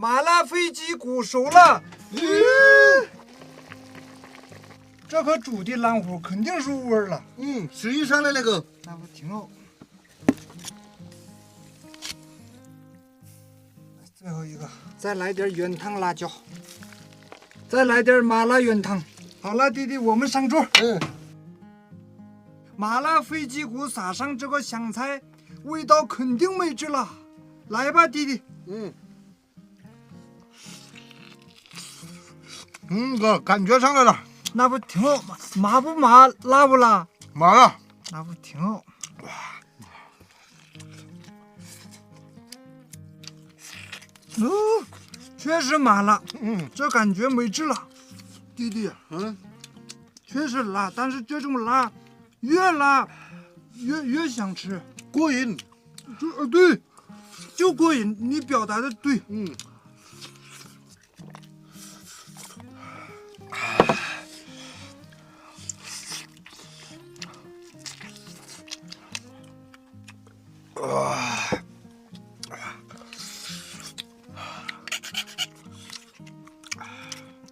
麻辣飞机骨熟了。这可煮的烂乎，肯定入味儿了。嗯，实际上的那个，那不挺好？最后一个，再来点原汤辣椒，再来点麻辣原汤。好了，弟弟，我们上桌。嗯，麻辣飞机骨撒上这个香菜，味道肯定美极了。来吧，弟弟。嗯，嗯，哥，感觉上来了，那不挺好吗？麻不麻？辣不辣？麻了。那不挺好？哇哦，确实麻辣，嗯这感觉没治了。弟弟，嗯，确实辣，但是这种辣越辣越越想吃。过瘾。就呃对，就过瘾。你表达的对。嗯，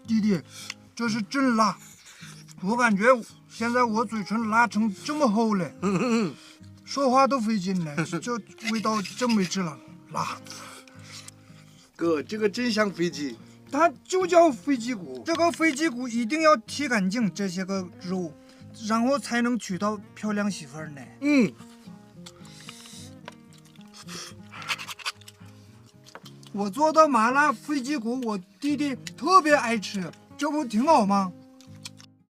弟弟，这是真辣，我感觉现在我嘴唇辣成这么厚了，说话都费劲了。这味道真没治了，辣。哥，这个真像飞机。它就叫飞机骨，这个飞机骨一定要剔干净这些个肉，然后才能娶到漂亮媳妇儿呢。嗯，我做的麻辣飞鸡骨，我弟弟特别爱吃，这不挺好吗？